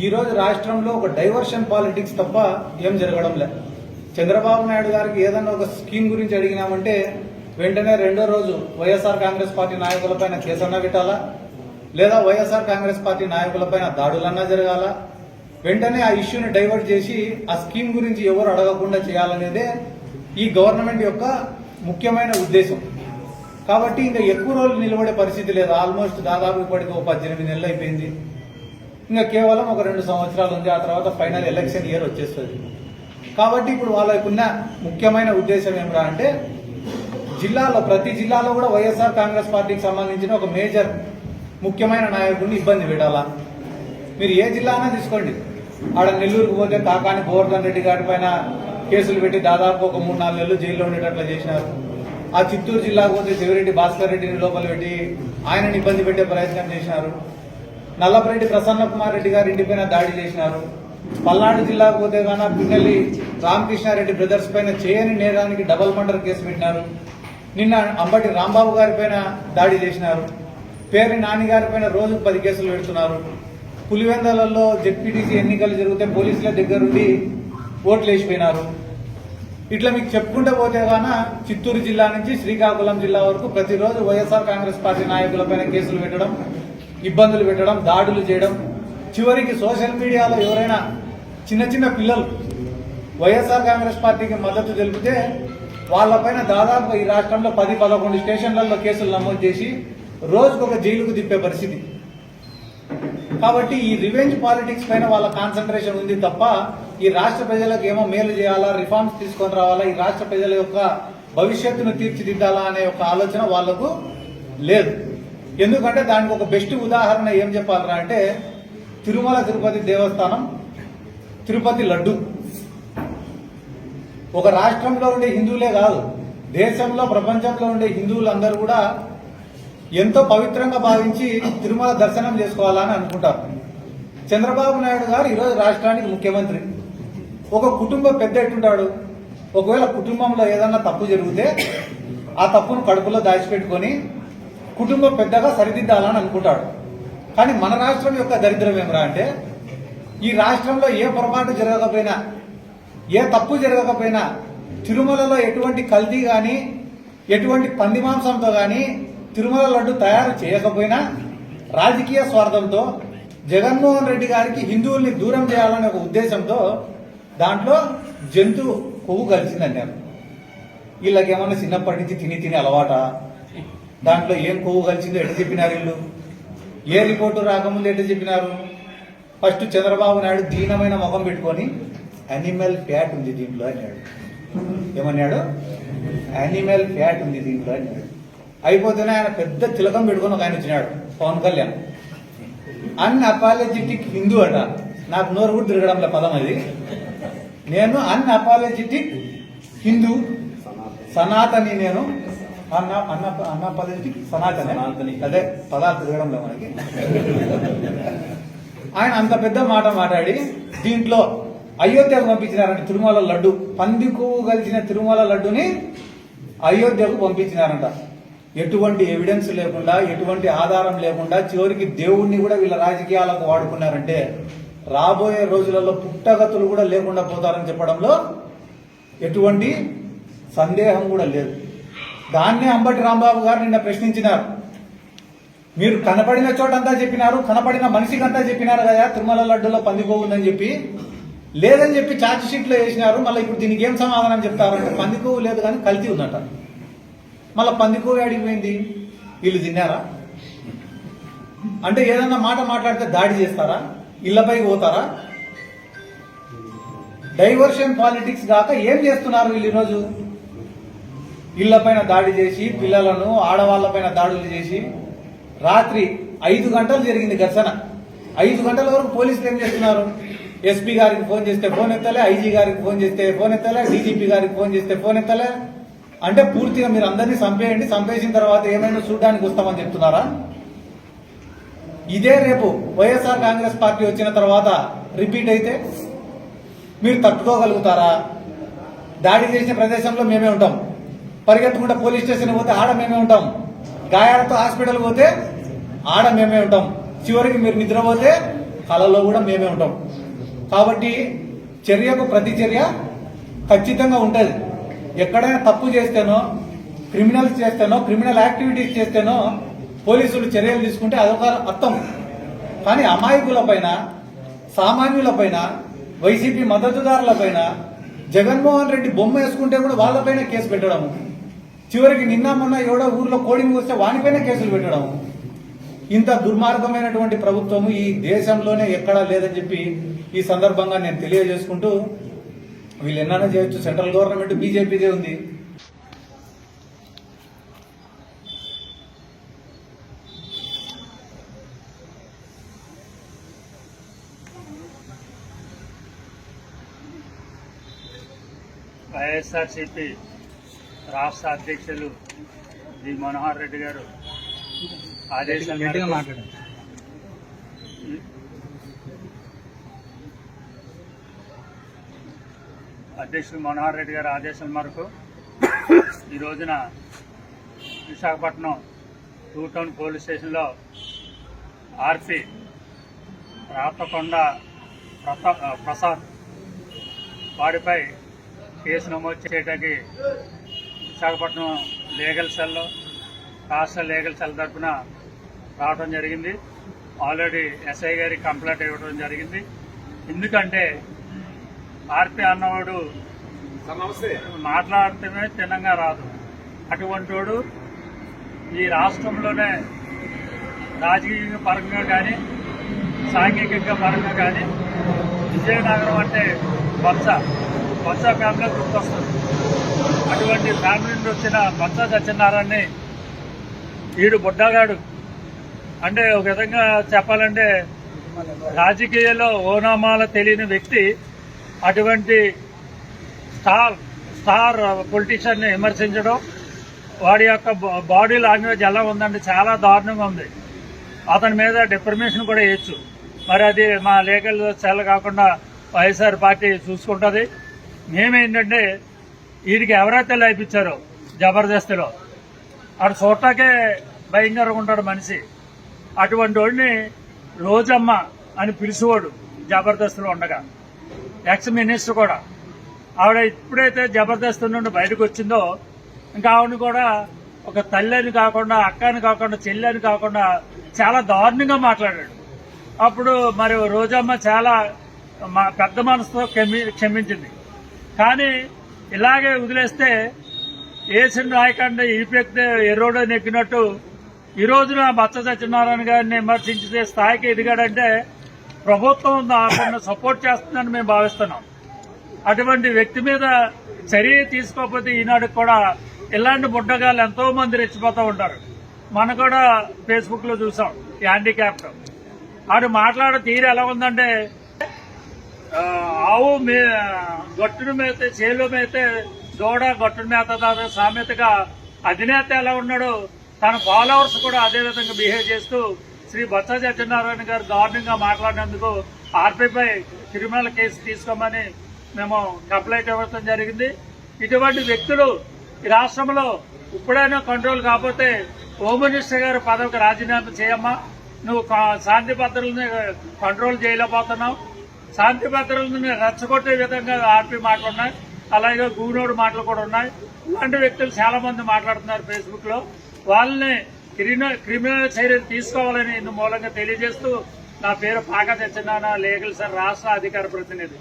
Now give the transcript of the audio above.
ఈ రోజు రాష్ట్రంలో ఒక డైవర్షన్ పాలిటిక్స్ తప్ప ఏం జరగడం లే. చంద్రబాబు నాయుడు గారికి ఏదన్నా ఒక స్కీమ్ గురించి అడిగినామంటే వెంటనే రెండో రోజు వైఎస్ఆర్ కాంగ్రెస్ పార్టీ నాయకులపైన కేసన్నా పెట్టాలా? లేదా వైఎస్ఆర్ కాంగ్రెస్ పార్టీ నాయకులపైన దాడులన్నా జరగాల? వెంటనే ఆ ఇష్యూని డైవర్ట్ చేసి ఆ స్కీమ్ గురించి ఎవరు అడగకుండా చేయాలనేదే ఈ గవర్నమెంట్ యొక్క ముఖ్యమైన ఉద్దేశం. కాబట్టి ఇంకా ఎక్కువ రోజులు నిలబడే పరిస్థితి లేదు. ఆల్మోస్ట్ దాదాపు ఇప్పటికి ఒక పద్దెనిమిది నెలలు అయిపోయింది. ఇంకా కేవలం ఒక రెండు సంవత్సరాలు ఉంది ఆ తర్వాత ఫైనల్ ఎలక్షన్ ఇయర్ వచ్చేస్తుంది. కాబట్టి ఇప్పుడు వాళ్ళకున్న ముఖ్యమైన ఉద్దేశం ఏమిరా అంటే జిల్లాలో ప్రతి జిల్లాలో కూడా వైఎస్ఆర్ కాంగ్రెస్ పార్టీకి సంబంధించిన ఒక మేజర్ ముఖ్యమైన నాయకుడిని ఇబ్బంది పెట్టాలా? మీరు ఏ జిల్లా అయినా తీసుకోండి. ఆడ నెల్లూరుకు పోతే కాకాని గోవర్ధన్ రెడ్డి గారి పైన కేసులు పెట్టి దాదాపు ఒక మూడు నాలుగు నెలలు జైల్లో ఉండేటట్లు చేసినారు. ఆ చిత్తూరు జిల్లాకు పోతే శివరెడ్డి భాస్కర్ రెడ్డిని లోపల పెట్టి ఆయనని ఇబ్బంది పెట్టే ప్రయత్నం చేసినారు. నల్లపరెడ్డి ప్రసన్న కుమార్ రెడ్డి గారి ఇంటిపైన దాడి చేసినారు. పల్నాడు జిల్లాకు పోతే గాన పిన్నెల్లి రామకృష్ణారెడ్డి బ్రదర్స్ పైన చేయని నేరానికి డబల్ మర్డర్ కేసు పెట్టినారు. నిన్న అంబటి రాంబాబు గారి పైన దాడి చేసినారు. పేరు నాన్నగారి పైన రోజుకు పది కేసులు పెడుతున్నారు. పులివెందలలో జెడ్పీటీసీ ఎన్నికలు జరిగితే పోలీసుల దగ్గరుండి ఓట్లు వేసిపోయినారు. ఇట్లా మీకు చెప్పుకుంటూ పోతే గాన చిత్తూరు జిల్లా నుంచి శ్రీకాకుళం జిల్లా వరకు ప్రతిరోజు వైఎస్ఆర్ కాంగ్రెస్ పార్టీ నాయకులపైన కేసులు పెట్టడం ఇబ్బందులు పెట్టడం దాడులు చేయడం. చివరికి సోషల్ మీడియాలో ఎవరైనా చిన్న చిన్న పిల్లలు వైఎస్ఆర్ కాంగ్రెస్ పార్టీకి మద్దతు తెలిపితే వాళ్ళపైన దాదాపు ఈ రాష్ట్రంలో పది పదకొండు స్టేషన్లలో కేసులు నమోదు చేసి రోజుకు ఒక జైలుకు తిప్పే పరిస్థితి. కాబట్టి ఈ రివెంజ్ పాలిటిక్స్ పైన వాళ్ళ కాన్సన్ట్రేషన్ ఉంది తప్ప ఈ రాష్ట్ర ప్రజలకు ఏమో మేలు చేయాలా రిఫార్మ్స్ తీసుకొని రావాలా ఈ రాష్ట్ర ప్రజల యొక్క భవిష్యత్తును తీర్చిదిద్దాలా అనే ఒక ఆలోచన వాళ్ళకు లేదు. ఎందుకంటే దానికి ఒక బెస్ట్ ఉదాహరణ ఏం చెప్పాలరా అంటే తిరుమల తిరుపతి దేవస్థానం తిరుపతి లడ్డు. ఒక రాష్ట్రంలో ఉండే హిందువులే కాదు దేశంలో ప్రపంచంలో ఉండే హిందువులందరూ కూడా ఎంతో పవిత్రంగా భావించి తిరుమల దర్శనం చేసుకోవాలని అనుకుంటారు. చంద్రబాబు నాయుడు గారు ఈరోజు రాష్ట్రానికి ముఖ్యమంత్రి. ఒక కుటుంబ పెద్ద ఎట్టుంటాడు? ఒకవేళ కుటుంబంలో ఏదన్నా తప్పు జరిగితే ఆ తప్పును కడుపులో దాచిపెట్టుకొని కుటుంబం పెద్దగా సరిదిద్దాలని అనుకుంటాడు. కానీ మన రాష్ట్రం యొక్క దరిద్రం ఏమరా అంటే ఈ రాష్ట్రంలో ఏ పొరపాటు జరగకపోయినా ఏ తప్పు జరగకపోయినా తిరుమలలో ఎటువంటి కల్తీ కానీ ఎటువంటి పంది మాంసంతో కానీ తిరుమల లడ్డు తయారు చేయకపోయినా రాజకీయ స్వార్థంతో జగన్మోహన్ రెడ్డి గారికి హిందువుల్ని దూరం చేయాలనే ఒక ఉద్దేశంతో దాంట్లో జంతు కొవ్వు కలిసిందన్నారు వీళ్ళకి ఏమన్నా చిన్నప్పటి నుంచి తిని తిని అలవాట? దాంట్లో ఏం కొవ్వు కలిసిందో ఎటు చెప్పినారు వీళ్ళు? ఏ రిపోర్టు రాకముందు ఎటు చెప్పినారు? ఫస్ట్ చంద్రబాబు నాయుడు దీనమైన ముఖం పెట్టుకొని అనిమల్ ఫ్యాట్ ఉంది దీంట్లో అన్నాడు. ఏమన్నాడు? అనిమల్ ఫ్యాట్ ఉంది దీంట్లో అన్నాడు. అయిపోతేనే ఆయన పెద్ద తిలకం పెట్టుకొని ఒక ఆయన వచ్చినాడు పవన్ కళ్యాణ్. అన్ అపాలజెటిక్ హిందూ అట. నాకు నోరు కూడా తిరగడంలో పదం అది. నేను అన్ అపాలజెటిక్ హిందూ సనాతని నేను అన్న అన్న అన్న అపాలజెటిక్ సనాతని. అదే పదాలు తిరగడంలో మనకి. ఆయన అంత పెద్ద మాట మాట్లాడి దీంట్లో అయోధ్యకు పంపించినారంట తిరుమల లడ్డు. పంది కొవ్వు కలిసిన తిరుమల లడ్డుని అయోధ్యకు పంపించినారంట. ఎటువంటి ఎవిడెన్స్ లేకుండా ఎటువంటి ఆధారం లేకుండా చివరికి దేవుణ్ణి కూడా వీళ్ళ రాజకీయాలకు వాడుకున్నారంటే రాబోయే రోజులలో పుట్టగతులు కూడా లేకుండా పోతారని చెప్పడంలో ఎటువంటి సందేహం కూడా లేదు. దాన్నే అంబటి రాంబాబు గారు నిన్న ప్రశ్నించినారు. మీరు కనపడిన చోటంతా చెప్పినారు కనపడిన మనిషికంతా చెప్పినారు కదా తిరుమల లడ్డులో పందికోవుందని చెప్పి. లేదని చెప్పి ఛార్జ్ షీట్లో వేసినారు మళ్ళీ ఇప్పుడు దీనికి ఏం సమాధానం చెప్తారంటే పందికోవు లేదు కానీ కల్తీ ఉందట. మళ్ళీ పందికోవు అడిగిపోయింది వీళ్ళు తిన్నారా? అంటే ఏదన్నా మాట మాట్లాడితే దాడి చేస్తారా? ఇళ్ళపై పోతారా? డైవర్షన్ పాలిటిక్స్ కాక ఏం చేస్తున్నారు వీళ్ళు ఈరోజు? ఇళ్ళపైన దాడి చేసి పిల్లలను ఆడవాళ్ళపైన దాడులు చేసి రాత్రి ఐదు గంటలు జరిగింది ఘర్షణ. ఐదు గంటల వరకు పోలీసులు ఏం చేస్తున్నారు? ఎస్పీ గారికి ఫోన్ చేస్తే ఫోన్ ఎత్తలే ఐజీ గారికి ఫోన్ చేస్తే ఫోన్ ఎత్తలే డీజీపీ గారికి ఫోన్ చేస్తే ఫోన్ ఎత్తలే? అంటే పూర్తిగా మీరు అందరినీ చంపేయండి చంపేసిన తర్వాత ఏమైనా చూడడానికి వస్తామని చెప్తున్నారా? ఇదే రేపు వైఎస్ఆర్ కాంగ్రెస్ పార్టీ వచ్చిన తర్వాత రిపీట్ అయితే మీరు తట్టుకోగలుగుతారా? దాడి చేసిన ప్రదేశంలో మేమే ఉంటాం. పరిగెత్తకుండా పోలీస్ స్టేషన్ పోతే ఆడ మేమే ఉంటాం. గాయాలతో హాస్పిటల్ పోతే ఆడ మేమే ఉంటాం. చివరికి మీరు నిద్రపోతే కళలో కూడా మేమే ఉంటాం. కాబట్టి చర్యకు ప్రతి చర్య ఖచ్చితంగా ఉంటుంది. ఎక్కడైనా తప్పు చేస్తేనో క్రిమినల్స్ చేస్తేనో క్రిమినల్ యాక్టివిటీస్ చేస్తేనో పోలీసులు చర్యలు తీసుకుంటే అదొక అర్థం. కానీ అమాయకులపైన సామాన్యులపైన వైసీపీ మద్దతుదారులపైన జగన్మోహన్ రెడ్డి బొమ్మ వేసుకుంటే కూడా వాళ్ళపైన కేసు పెట్టడము. చివరికి నిన్న మొన్న ఎవడో ఊర్లో కోడింగ్ వస్తే వానిపైన కేసులు పెట్టడం. ఇంత దుర్మార్గమైనటువంటి ప్రభుత్వము ఈ దేశంలోనే ఎక్కడా లేదని చెప్పి ఈ సందర్భంగా నేను తెలియజేసుకుంటూ వీళ్ళు ఎన్నైనా చేయొచ్చు. సెంట్రల్ గవర్నమెంట్ బీజేపీదే ఉంది. ఐఎస్ఆర్సిపి రాష్ట్ర అధ్యక్షులు జి మనోహర్ రెడ్డి గారు ఆదేశాల మేరకు అధ్యక్షులు మనోహర్ రెడ్డి గారి ఆదేశాల మేరకు ఈ రోజున విశాఖపట్నం టూ టౌన్ పోలీస్ స్టేషన్లో ఆర్పి రాతకొండ ప్రసాద్ వాడిపై కేసు నమోదు చేయడానికి విశాఖపట్నం లీగల్ సెల్లో రాష్ట్ర లీగల్ సెల్ తరఫున రావడం జరిగింది. ఆల్రెడీ ఎస్ఐ గారికి కంప్లైంట్ ఇవ్వడం జరిగింది. ఎందుకంటే ఆర్పి అన్నవాడు మాట్లాడితేనే తినంగా రాదు. అటువంటి వాడు ఈ రాష్ట్రంలోనే రాజకీయ పరంగా కానీ సాంఘికంగా పరంగా కానీ విజయనగరం అంటే బొత్స. బొత్స ఫ్యామిలీ గుర్తొస్తుంది. అటువంటి ఫ్యామిలీ నుండి వచ్చిన బొత్స సత్యనారాయణని ఈడు బుడ్డగాడు. అంటే ఒక విధంగా చెప్పాలంటే రాజకీయాల్లో ఓనామాల తెలియని వ్యక్తి అటువంటి స్టార్ స్టార్ పొలిటీషియన్ని విమర్శించడం వాడి యొక్క బాడీ లాంగ్వేజ్ ఎలా ఉందంటే చాలా దారుణంగా ఉంది. అతని మీద డిప్రమేషన్ కూడా వేయచ్చు. మరి అది మా లీగల్ సెల్ కాకుండా వైఎస్ఆర్ పార్టీ చూసుకుంటుంది. మేమేంటంటే వీడికి ఎవరైతే లైపిచ్చారో జబర్దస్తిలో. అటు చూడటాకే భయంకరంగా ఉంటాడు మనిషి. అటువంటి వాడిని రోజమ్మ అని పిలిచేవాడు జబర్దస్త్లో ఉండగా. ఎక్స్ మినిస్టర్ కూడా. ఆవిడ ఇప్పుడైతే జబర్దస్త్ నుండి బయటకు వచ్చిందో ఇంకా ఆవిడని కూడా ఒక తల్లి అని కాకుండా అక్క అని కాకుండా చెల్లి అని కాకుండా చాలా దారుణంగా మాట్లాడాడు. అప్పుడు మరి రోజమ్మ చాలా పెద్ద మనసుతో క్షమి క్షమించింది. కానీ ఇలాగే వదిలేస్తే వేసిన రాయకుండా ఈపెక్తే ఎర్రోడో నెక్కినట్టు ఈ రోజున బచ్చ సత్యనారాయణ గారిని విమర్శించే స్థాయికి ఎదిగాడంటే ప్రభుత్వం అతన్ని సపోర్ట్ చేస్తుందని మేము భావిస్తున్నాం. అటువంటి వ్యక్తి మీద చర్య తీసుకోకపోతే ఈనాడు కూడా ఇలాంటి బుడ్డగాళ్ళు ఎంతో మంది రెచ్చిపోతూ ఉంటారు. మనం కూడా ఫేస్బుక్లో చూసాం ఈ హ్యాండిక్యాప్ట్ ఆడు మాట్లాడే తీరు ఎలా ఉందంటే ఆవు మే గట్టును మేతే చేలో మేతే దూడ గట్టును మేత సామెతగా అధినేత ఎలా ఉన్నాడో తన ఫాలోవర్స్ కూడా అదే విధంగా బిహేవ్ చేస్తూ శ్రీ బొత్స సత్యనారాయణ గారు దారుణంగా మాట్లాడినందుకు ఆర్పీపై క్రిమినల్ కేసు తీసుకోమని మేము కంప్లైంట్ ఇవ్వడం జరిగింది. ఇటువంటి వ్యక్తులు ఈ రాష్ట్రంలో ఇప్పుడైనా కంట్రోల్ కాకపోతే హోమ్ మినిస్టర్ గారు పదవికి రాజీనామా చేయమ్మా. నువ్వు కా- శాంతి భద్రతలను కంట్రోల్ చేయలేకపోతున్నావు. శాంతి భద్రతలను రెచ్చగొట్టే విధంగా ఆర్పీ మాటలు అలాగే గూనోడు మాటలు కూడా ఉన్నాయి. ఇలాంటి వ్యక్తులు చాలా మంది మాట్లాడుతున్నారు ఫేస్బుక్లో. వాళ్ళని క్రిమినల్ క్రిమినల్ చర్యలు తీసుకోవాలని ఇందు మూలంగా తెలియజేస్తూ నా పేరు పాక తెచ్చినాన లీగల్ సార్ రాష్ట్ర అధికార ప్రతినిధి.